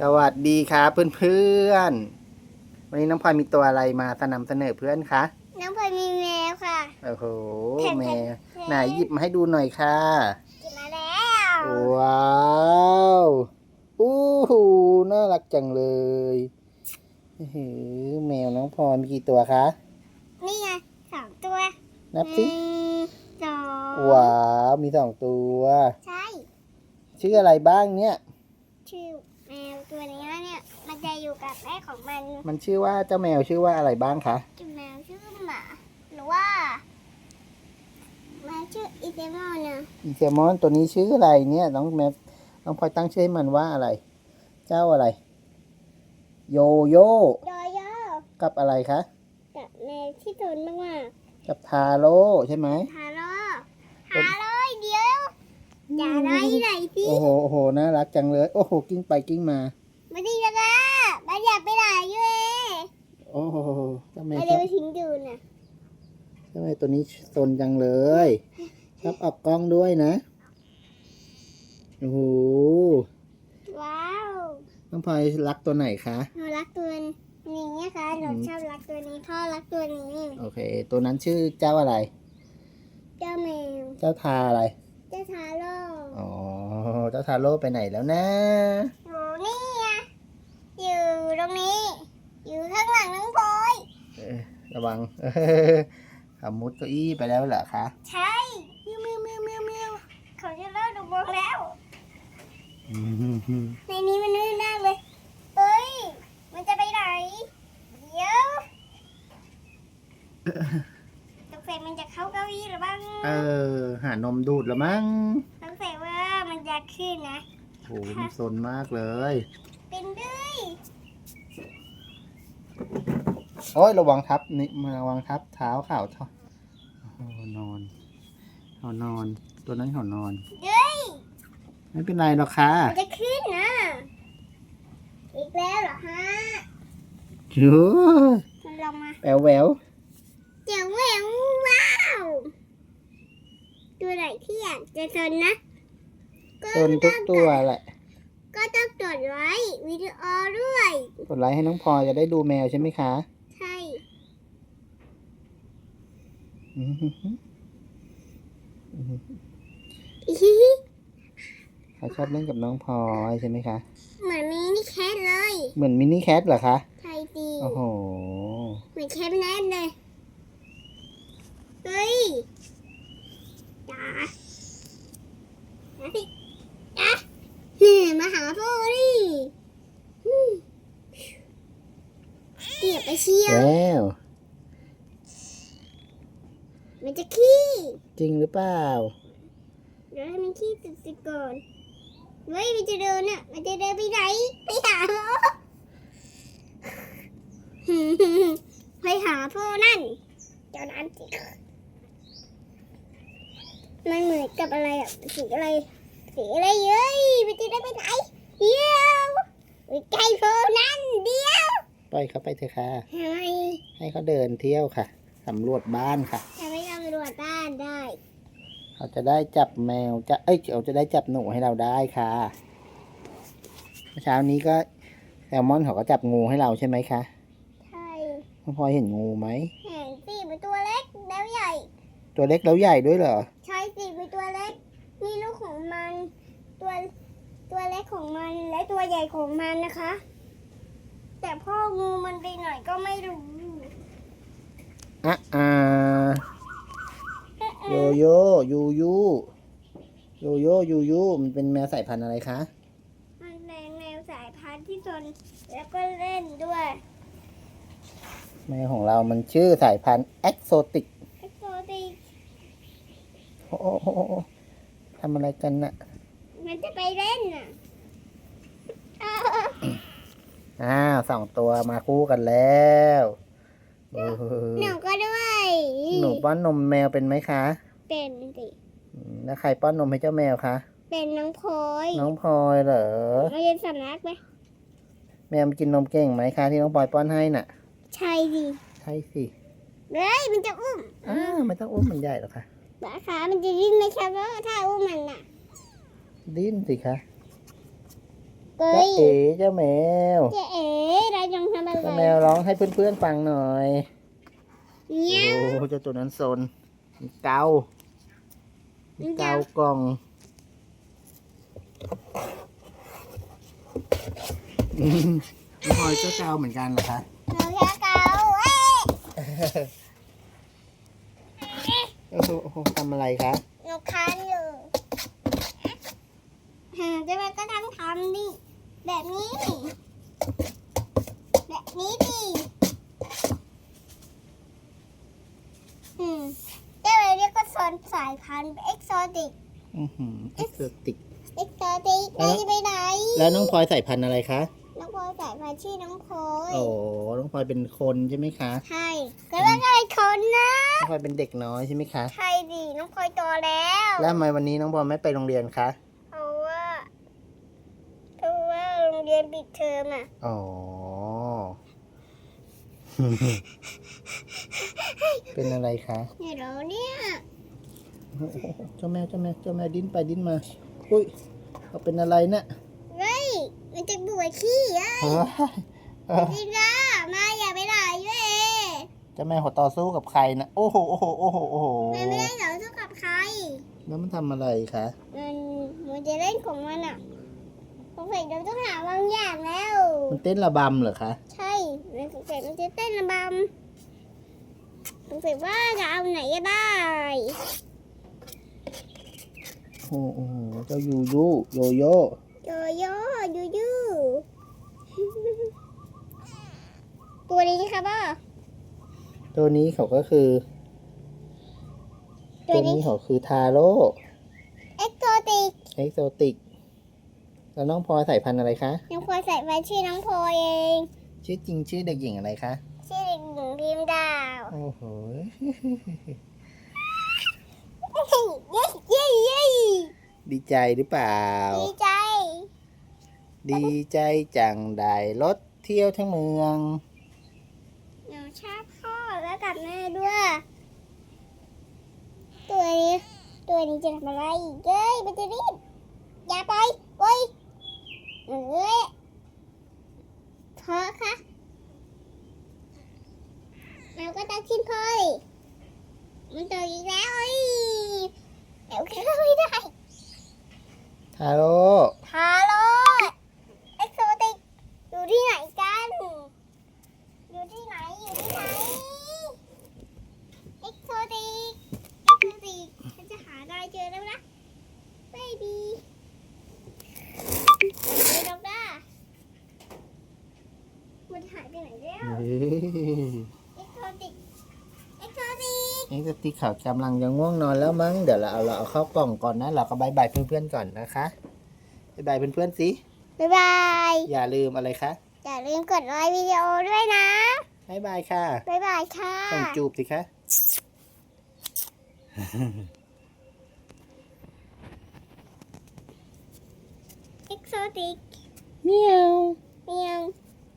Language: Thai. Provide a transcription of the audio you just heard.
สวัสดีครับเพื่อนๆ วันนี้น้องพลอยมีตัวอะไรมานำเสนอเพื่อนคะ น้องพลอยมีแมวค่ะ โอ้โหแผ่นๆแม่ไหนหยิบมาให้ดูหน่อยค่ะกินมาแล้ว ว้าวอู้หูน่ารักจังเลยอื้อหือแมวน้องพลอยมีกี่ตัวคะ นี่ไงสองตัว นับสิหนึ่งสองว้าว มีสองตัว ใช่ ชื่ออะไรบ้างเนี่ย ชื่อแมว ตัวนี้เนี่ยมันจะอยู่กับแม่ของมันมันชื่อว่าเจ้าแมวชื่อว่าอะไรบ้างคะชื่อแมวชื่อหมาหรือว่าแมวชื่ออีเดมอนนะอีเซมอนตัวนี้ชื่ออะไรเนี่ยน้องแมวน้องพลอยตั้งชื่อให้มันว่าอะไร เจ้าอะไร โยโย่โยโย่กับอะไรคะกับแมวที่ตุนมากกับทาโร่ใช่ไหมๆฮาโลฮาโลเดี๋ยวอย่าได้ไหนสิ โอ้โหโอ้โหน่ารักจังเลย โอ้โหกิ้งไปกิ้งมา มาดีแล้วนะมาอยากไปไหนอยู่เอ โอ้โหเจ้าแมว มา ช เดี๋ อ ยว บ ไปทิ้งดูนะ เจ้าแมวตัวนี้ซนจังเลยชอบออกกล้องด้วยนะ โอ้โห ว้าว น้องพลอยรักตัวไหนคะ หนูรักตัวนี้นะคะหนูอืมชอบรักตัวนี้พ่อรักตัวนี้ โอเค ตัวนั้นชื่อเจ้าอะไร เจ้าแมว เจ้าทาอะไร เจ้าทาโร่ อ๋อ เจ้าทาโร่ไปไหนแล้วนะอยู่นี่ไงอยู่ตรงนี้ อยู่ข้างหลังน้องพลอยเออระวัง ขมุดเก้าอี้ไปแล้วเหรอคะ ใช่มิวมิวมิวมิวมิวเขาจะเล่าดูบงแล้วอืมในนี้มันลื่นมากเลย เฮ้ย มันจะไปไหน เดี๋ยวตกใส่มันจะเข้าเก้าอี้หรือบ้างเออ หานมดูดแล้วมั้งตกใส่ว่ามันจะขึ้นนะ โหมันซนมากเลย เป็นด้วย โอ้ยระวังทับนี่มาระวังทับเท้าข่าวเท้าโอ้โหนอนเขานอน ตัวนั้นเขานอน เฮ้ย ไม่เป็นไรหรอกค่ะ มันจะขึ้นนะ อีกแล้วเหรอฮะจูมันลงมาแววแววเจ๋งแหววว้าวตัวไหนที่อยากจะซนนะก็ซนทุกตัวแหละ ก็ต้องจดไว้วิดีโอด้วย กดไลค์ให้น้องพลอยจะได้ดูแมวใช่ไหมคะ ใช่ อือหือ อีฮิฮิ เขาชอบเล่นกับน้องพลอยใช่ไหมคะ เหมือนมีนี่แคทเลย เหมือนมินิแคทเหรอคะใช่ดีโอ้โห เหมือนแคทแนทเลย เฮ้ยจ้าจ้าสิจ้าเฮ้ยมาหาพ่อดิอืมเกียบไปเชียว แล้ว มันจะขี้ จริงหรือเปล่า เดี๋ยวให้มันขี้สุดๆก่อนเฮ้ยมันจะเดินอะมันจะเดินไปไหนไปหาพ่อไปหาพ่อนั่น เจ้านั้นสิมันเหมือนกับอะไรอะสีอะไรสีอะไรเย้ยมันจะได้ไปไหนเดี๋ยวไปใกล้พ่อนั่นเดี๋ยวปล่อยเขาไปเถอะค่ะทำไมให้เขาเดินเที่ยวค่ะสำรวจบ้านค่ะทำไม ตำรวจบ้านได้ เขาจะได้จับแมวจะเอ้ยเขาจะได้จับหนูให้เราได้ค่ะเมื่อเช้านี้ก็แซลมอนเขาก็จับงูให้เราใช่ไหมคะใช่น้องพลอยเห็นงูไหมเห็นสิเป็นตัวเล็กแล้วใหญ่ ตัวเล็กแล้วใหญ่ด้วยเหรอใช่สิเป็นตัวเล็กนี่ลูกของมัน ตัวตัวเล็กของมันและตัวใหญ่ของมันนะคะ แต่พ่องูมันไปไหนก็ไม่รู้อะอ่า โยโย่ยูยูโยโย่ยูยูมันเป็นแมวสายพันธุ์อะไรคะมันเป็นแมวสายพันธุ์ที่สนแล้วก็เล่นด้วยแมวของเรามันชื่อสายพันธุ์เอ็กโซติกไอ้ตัวตีโอ้โหทำอะไรกันน่ะ มันจะไปเล่นน่ะอ้าวอ้าวสองตัวมาคู่กันแล้วโอ้โหหนูก็ด้วย หนูป้อนนมแมวเป็นไหมคะ เป็นสิอืมแล้วใครป้อนนมให้เจ้าแมวคะ เป็นน้องพลอยน้องพลอยเหรอเราเรียนสำนักไหมแมวมันกินนมเก่งไหมคะที่น้องพลอยป้อนให้น่ะ ใช่ดิใช่สิเฮ้ยมันจะอุ้มอ้าวไม่ต้องอุ้มมันใหญ่หรอกค่ะนะคะมันจะดิ้นไหมครับว่าถ้าอุ้มมันน่ะ ดิ้นสิคะเกจ้ายเอ๋เจ้าแมวเจ๊เอ๋เรายังทำอะไรเจ้าแมวร้องให้เพื่อนๆฟังหน่อย เนี้ยโอ้เจ้าตัวนั้นซนมีเกามีเกากล่องอืมน้องพลอยก็เกาเหมือนกันเหรอคะหนูแค่เกาเอ้ยโอ้โหโอ้โหทำอะไรคะหนูคันอยู่ฮะเจ๊แม่ก็ทั้งทำดิแบบนี้ แบบนี้ดิ อืมเจ๊แม่เรียกก็โซนสายพันธุ์เอ็กโซติก อือหือเอ็กโซติก เอ็กโซติกแล้วไม่ไปไหนแล้วน้องพลอยใส่พันธุ์อะไรคะน้องพลอยสายพันธุ์ชื่อน้องพลอยโอ้น้องพลอยเป็นคนใช่ไหมคะใช่ก็ว่าอะไรคนนะน้องพลอยเป็นเด็กน้อยใช่ไหมคะ ใช่ดิน้องพลอยโตแล้วแล้วทำไมวันนี้น้องพลอยไม่ไปโรงเรียนคะเพราะว่าเพราะว่าโรงเรียนปิดเทอมอะ อ๋อ เป็นอะไรคะเดี๋ยวเราเนี่ยเจ้าแม่เจ้าแม่เจ้าแม่ดิ้นไปดิ้นมา อุ้ยเขาเป็นอะไรเนี่ยเฮ้ยมันจะบวชขี้อะเฮ้ยเออจริงนะมาอย่าไปไหนเว้ยเจ้าแม่ขอต่อสู้กับใครนะโอ้โหโอ้โหโอ้โหโอ้โหมันไม่ได้ต่อสู้กับใคร แล้วมันทำอะไรคะมันมันจะเล่นของมันอะสงสัยเราต้องหาบางอย่างแล้ว มันเต้นระบำเหรอคะใช่ มันสงสัยมันจะเต้นระบำสงสัยว่าจะเอาไหนก็ได้โอ้โหเจ้ายูยูโยโย่โยโย่ยูยูตัวนี้ค่ะพ่อตัวนี้เขาก็คือ ตัตัววนี้นี้เขาคือทาโร่เอ็กโซติกเอ็กโซติกแล้วน้องพลอยใส่พันธุ์อะไรคะ น้องพลอยใส่ไว้ชื่อน้องพลอยเอง ชื่อจริงชื่อเด็กหญิงอะไรคะ ชื่อเด็กหญิงพิมพ์ดาว โอ้โห เย้เย้เย้ดีใจหรือเปล่า ดีใจ ดีใจจังได้รถเที่ยวทั้งเมือง หนูชอบพ่อแล้วกับแม่ด้วย ตัวนี้ ตัวนี้จะทำอะไรเย้ยมันจะรีบอย่าไปไปเอ้ยเพราะค่ะเราก็ต้องขึ้นพ่อยมันตัวอีกแล้วเอ้ยเดี๋ยวขึ้นไม่ได้ ทาโร่ฮาโลเอ็กโซติกอยู่ที่ไหนกัน อยู่ที่ไหน อยู่ที่ไหน เอ็กโซติก เอ็กโซติกฉันจะหาได้เจอแล้วนะเบบี้เฮ้ยดอกด้า มันหายไปไหนแล้วเฮ้ยเอ็กโซติกเอ็กโซติกเอ็กโซติกเขากำลังจะง่วงนอนแล้วมั้ง เดี๋ยวเราเอาเราเอาเข้ากล่องก่อนนะ เราก็บายบายเพื่อนๆก่อนนะคะบายบายเพื่อนๆสิ บ๊ายบาย อย่าลืมอะไรคะ อย่าลืมกดไลค์วิดีโอด้วยนะบายบายค่ะบ๊ายบายค่ะส่งจูบสิคะเอ็กโซติกเมียวเมียว